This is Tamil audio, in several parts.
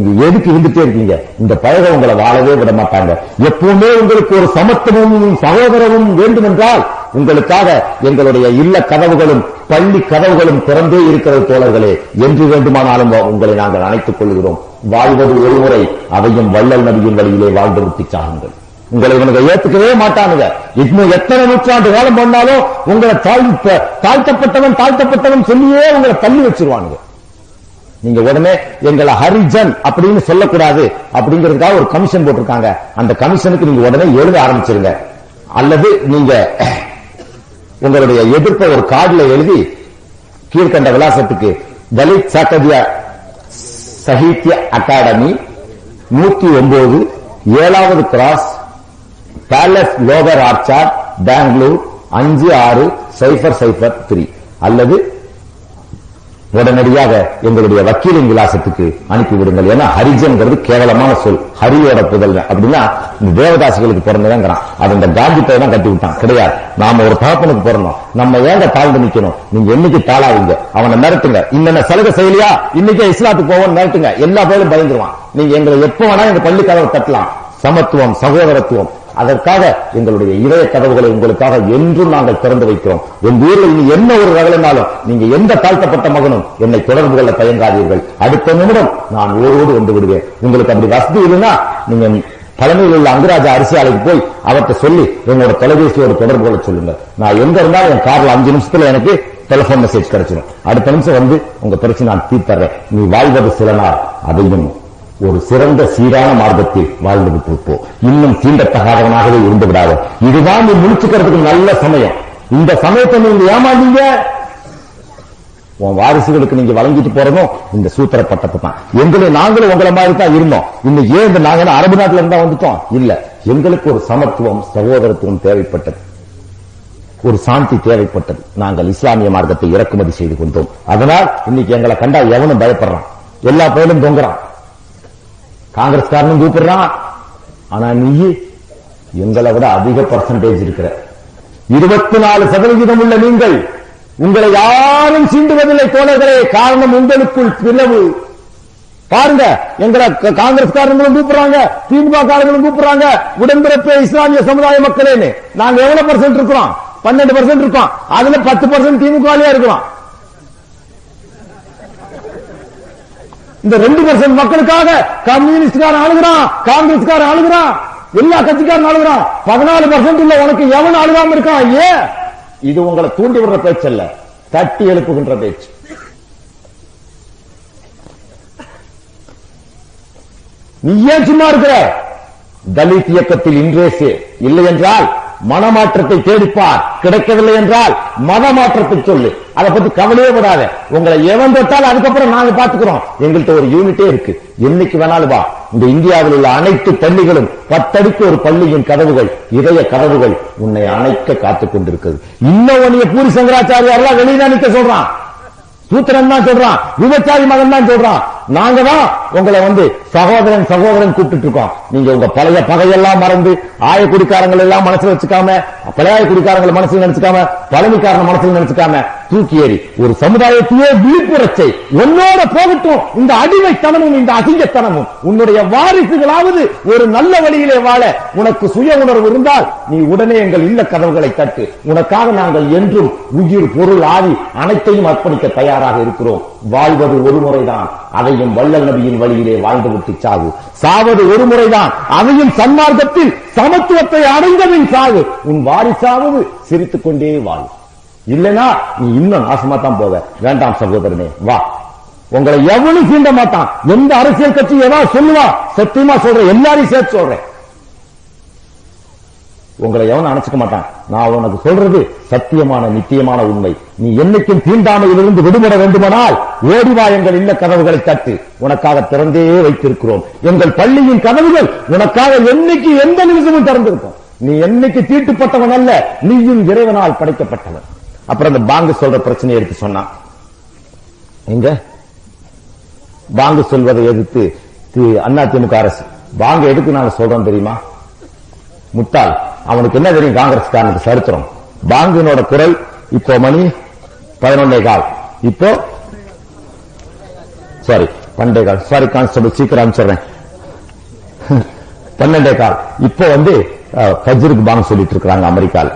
நீங்க எதுக்கு இருந்துட்டே இருக்கீங்க? இந்த பழக உங்களை வாழவே விட மாட்டாங்க. எப்பவுமே உங்களுக்கு ஒரு சமத்துவமும் சகோதரமும் வேண்டும் என்றால் உங்களுக்காக எங்களுடைய இல்ல கதவுகளும் பள்ளி கதவுகளும் திறந்தே இருக்கிற தோழர்களே. என்று வேண்டுமானாலும் உங்களை நாங்கள் அணைத்துக் கொள்கிறோம். வாழ்வது ஒருமுறை அதையும் வள்ளல் நபியின் வழியிலே வாழ்ந்து விட்டு சாகுங்கள். உங்களை இவனுக்கு ஏத்துக்கவே மாட்டானுங்க. இன்னும் எத்தனை நூற்றாண்டு காலம் பண்ணாலும் உங்களை தாழ்த்த தாழ்த்தப்பட்டவன் தாழ்த்தப்பட்டவன் சொல்லியே உங்களை தள்ளி வச்சிருவானுங்க. நீங்க உடனே எங்களை ஹரிஜன் அப்படின்னு சொல்லக்கூடாது அப்படிங்கிறதுக்காக ஒரு கமிஷன் போட்டிருக்காங்க. அந்த கமிஷனுக்கு நீங்க உடனே எழுத ஆரம்பிச்சிருங்க. அல்லது நீங்க உங்களுடைய எதிர்ப்பை ஒரு கார்டில் எழுதி கீழ்கண்ட விலாசத்துக்கு தலித் சாக்கதியா சாகித்ய அகாடமி நூத்தி ஒன்பது ஏழாவது cross palace lower orchard Bangalore அஞ்சு ஆறு சைபர் சைபர் த்ரீ அல்லது உடனடியாக எங்களுடைய வக்கீலின் விலாசத்துக்கு அனுப்பிவிடுங்கள். ஏன்னா ஹரிஜன்கிறது கேவலமான சொல். ஹரியோட புதல் அப்படின்னா இந்த தேவதாசிகளுக்கு பிறந்தவங்கிறான். அது இந்த காந்தி பையன் தான் கட்டி விட்டான் கிடையாது. நாம ஒரு தகப்பனுக்கு பிறந்தோம். நம்ம ஏங்க தாழ்ந்து நிக்கணும்? நீங்க என்னைக்கு தாளாவீங்க? அவனை மிரட்டுங்க. இன்னென்ன சலுகை செய்யலையா இன்னைக்கே இஸ்லாத்துக்கு போவோம் மிரட்டுங்க. எல்லா பேரும் பயந்துருவான். நீங்க எங்களை எப்ப வேணா எங்க பள்ளி கதவை தட்டலாம். சமத்துவம் சகோதரத்துவம் அதற்காக எங்களுடைய இதய கதவுகளை உங்களுக்காக என்றும் நாங்கள் திறந்து வைக்கிறோம். உங்க ஊரில் இனி என்ன ஒரு ரகலனாலும் நீங்க எந்த தாழ்த்தப்பட்ட மகனும் என்னை தொடர்பு கொள்ள தயங்காதீர்கள். அடுத்த நிமிடம் நான் ஓரோடு வந்து விடுவேன். உங்களுக்கு அப்படி வசதி இல்லைன்னா நீங்க தலைமையில் உள்ள அங்கராஜா அரிசியாலைக்கு போய் அவர்கிட்ட சொல்லி என்னோட தொலைபேசியோட தொடர்பு கொள்ள சொல்லுங்க நான் எங்க இருந்தாலும் என் கார்ல அஞ்சு நிமிஷத்துல எனக்கு டெலிபோன் மெசேஜ் கிடைச்சிடும் அடுத்த நிமிஷம் வந்து உங்க பிரச்சனை நான் தீர்த்தர்றேன். நீ வாழ்வது சில நாள் அதையும் ஒரு சிறந்த சீரான மார்க்கத்தில் வாழ்ந்து விட்டிருப்போம். இன்னும் தீண்டத்தகாதவனாகவே இருந்து விடாத. இதுதான் நீ முடிச்சுக்கிறதுக்கு நல்ல சமயம். இந்த சமயத்தை நீங்க ஏமாந்தீங்க. உன் வாரிசுகளுக்கு நீங்க வழங்கிட்டு போறதும் இந்த சூத்திர பட்டத்தை தான். எங்களை நாங்களும் உங்களை மாதிரி தான் இருந்தோம். இன்னும் ஏன் இந்த நாங்க அரபு நாட்டுல இருந்தா வந்துட்டோம்? இல்ல எங்களுக்கு ஒரு சமத்துவம் சகோதரத்துவம் தேவைப்பட்டது. ஒரு சாந்தி தேவைப்பட்டது. நாங்கள் இஸ்லாமிய மார்க்கத்தை இறக்குமதி செய்து கொண்டோம். அதனால் இன்னைக்கு எங்களை கண்டா எவனும் பயப்படுறான். எல்லா பயிலும் தொங்குறான். காங்கிரஸ்காரனும் கூப்பிடுறான். ஆனா நீ எங்களை விட அதிக பர்சன்டேஜ் இருக்கிற. இருபத்தி நாலு சதவிகிதம் உள்ள நீங்கள் உங்களை யாரும் சீண்டுவதில்லை தோழர்களே. காரணம் உங்களுக்குள் பிளவு. பாருங்க எங்களை காங்கிரஸ்காரங்களும் கூப்பிடுறாங்க திமுக காரங்களும் கூப்பிடுறாங்க. உடன்பிறப்பு இஸ்லாமிய சமுதாய மக்களேன்னு. நாங்க எவ்வளவு பர்சன்ட் இருக்கிறோம்? பன்னெண்டு பர்சன்ட் இருக்கோம். அதுல பத்து பர்சன்ட் திமுக இருக்கிறோம் இந்த ரெண்டு பர்சன்ட் மக்களுக்காக கம்யூனிஸ்டுக்காரன் அழுகிறான் காங்கிரஸ்காரன் அழுகிறான் எல்லா கட்சிக்காரன் அழுகிறான். பதினாலு பர்சன்ட் இல்ல உனக்கு எவன் அழுகாம இருக்கான்? ஏன்? இது உங்களை தூண்டி விடுற பேச்சல்ல தட்டி எழுப்புகின்ற பேச்சு. நீ ஏன் சும்மா இருக்கிற தலித் இயக்கத்தில் இன்றேசு இல்லை என்றால் மனமாற்றத்தை தேடிப்பார். கிடைக்கவில்லை என்றால் மனமாற்றத்தை சொல்லு. அதை பத்தி கவலையே விடாத உங்களை எவன் தொட்டாலும் அதுக்கப்புறம் நாங்க பாத்துக்கிறோம் எங்கள்கிட்ட ஒரு யூனிட்டே இருக்கு. என்னைக்கு வேணாலும் வா. இந்த இந்தியாவில் உள்ள அனைத்து பள்ளிகளும் பத்தடிக்கு ஒரு பள்ளியின் கதவுகள் இதய கதவுகள் உன்னை அணைக்க காத்துக் கொண்டிருக்கிறது. இன்னும் உன்னைய பூரி சங்கராச்சாரியாரெல்லாம் வெளியே நிக்க சொல்றான். சூத்திரன் தான் சொல்றான். விபச்சாரி மகன் தான் சொல்றான். நாங்க தான் உங்களை வந்து சகோதரன் சகோதரன் கூப்பிட்டு இருக்கோம் நீங்க உங்க பழைய பகையெல்லாம் மறந்து ஆய குடிக்காரங்கள் எல்லாம் மனசுல வச்சுக்காம பழைய குடிக்காரங்களை மனசுல நினைச்சுக்காம பழனிக்காரன மனசுல நினைச்சுக்காம தூக்கி ஏறி ஒரு சமுதாயத்தையே விழிப்புறச்சை உன்னோட போகட்டும். இந்த அடிமைத்தனமும் இந்த அசிங்கத்தனமும் உன்னுடைய வாரிசுகளாவது ஒரு நல்ல வழியிலே வாழ உனக்கு சுய உணர்வு இருந்தால் நீ உடனே எங்கள் இல்ல கதவுகளை தட்டு. உனக்காக நாங்கள் என்றும் உயிர் பொருள் ஆவி அனைத்தையும் அர்ப்பணிக்க தயாராக இருக்கிறோம். வாழ்வது ஒரு முறைதான். அதையும் வள்ளல் நபியின் வழியிலே வாழ்ந்துவிட்டு சாவு. சாவது ஒரு முறைதான். அதையும் சன்மார்க்கத்தில் சமத்துவத்தை அடைந்தவின் சாவு. உன் வாரிசாவது சிரித்துக் கொண்டே வாழ். இல்லனா நீ இன்னும் நாசமா தான் போவ. வேண்டாம் சகோதரனே வா. உங்களை எவனும் சீண்ட மாட்டான். எந்த அரசியல் கட்சி ஏதாவது சொல்லுவா? சத்தியமா சொல்றேன். எல்லாரையும் சேர்த்து சொல்றேன். உங்களை எவன் அணைச்சுக்க மாட்டான். நான் உனக்கு சொல்றது சத்தியமான நித்தியமான உண்மை. நீ என்னைக்கும் தீண்டாமையிலிருந்து விடுபட வேண்டுமானால் ஓடிவா எங்கள் இல்ல கதவுகளை தட்டு. உனக்காக திறந்தே வைத்திருக்கிறோம். எங்கள் பள்ளியின் கதவுகள் உனக்காக என்னைக்கு எந்த நிமிஷமும் திறந்திருக்கும். நீ என்னைக்கு தீட்டுப்பட்டவன் அல்ல நீயும் இறைவனால் படைக்கப்பட்டவன். அப்புறம் அந்த பாங்கு சொல்ற பிரச்சனையை எடுத்து சொன்னான் எங்க? பாங்கு சொல்வதை எதிர்த்து அதிமுக அண்ணா அரசு. பாங்க எதுக்கு நான் சொல்றோம் தெரியுமா? முட்டாள். அவனுக்கு என்ன தெரியும்? காங்கிரஸ்காரனுக்கு சரித்திரம். பாங்கினோட குரல் இப்போ மணி பதினொன்னே கால். இப்போ சாரி பன்னெண்டே கால். சாரி கான்ஸ்டபிள் சீக்கிரம் அனுப்பிச்சிடுறேன். பன்னெண்டே கால். இப்போ வந்து அஹ், ஃபஜ்ருக்கு பாங்க சொல்லிட்டு இருக்காங்க அமெரிக்கால.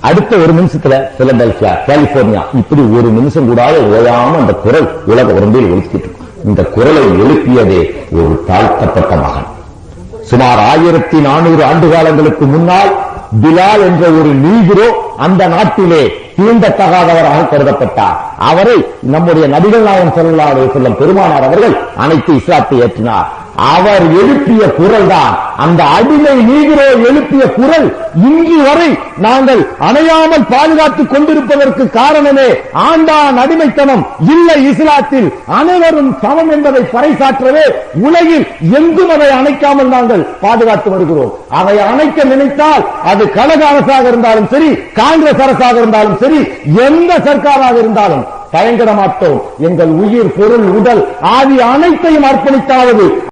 அடுத்த ஒரு நிமிஷத்துல பிலடெல்பியா கலிபோர்னியா இப்படி ஒரு நிமிஷம் கூட ஓயாம அந்த குரல் உலக உடம்பில் ஒழிக்கிட்டு இந்த குரலை எழுப்பியதே ஒரு தாழ்த்தப்பட்ட மகன். சுமார் ஆயிரத்தி நானூறு ஆண்டு காலங்களுக்கு முன்னால் பிலால் என்ற ஒரு நீகிரோ அந்த நாட்டிலே தீண்டத்தகாதவராக கருதப்பட்டார். அவரை நம்முடைய நபிகள் நாயகம் ஸல்லல்லாஹு செல்லும் பெருமானார் அவர்கள் அனைத்து இஸ்லாத்தை ஏற்றினார். அவர் எழுப்பிய குரல் தான். அந்த அடிமை நீகிரோ எழுப்பிய குரல் இங்கு வரை நாங்கள் அணையாமல் பாதுகாத்துக் கொண்டிருப்பதற்கு காரணமே ஆண்டான் அடிமைத்தனம். இல்லை இஸ்லாத்தில் அனைவரும் சமம் என்பதை பறைசாற்றவே உலகில் எங்கும் அதை அணைக்காமல் நாங்கள் பாதுகாத்து வருகிறோம். அதை அணைக்க நினைத்தால் அது கழக அரசாக இருந்தாலும் சரி காங்கிரஸ் அரசாக இருந்தாலும் சரி எந்த சர்க்காராக இருந்தாலும் தயங்கிட மாட்டோம் எங்கள் உயிர் பொருள் உடல் ஆதி அனைத்தையும் அர்ப்பணித்தாவது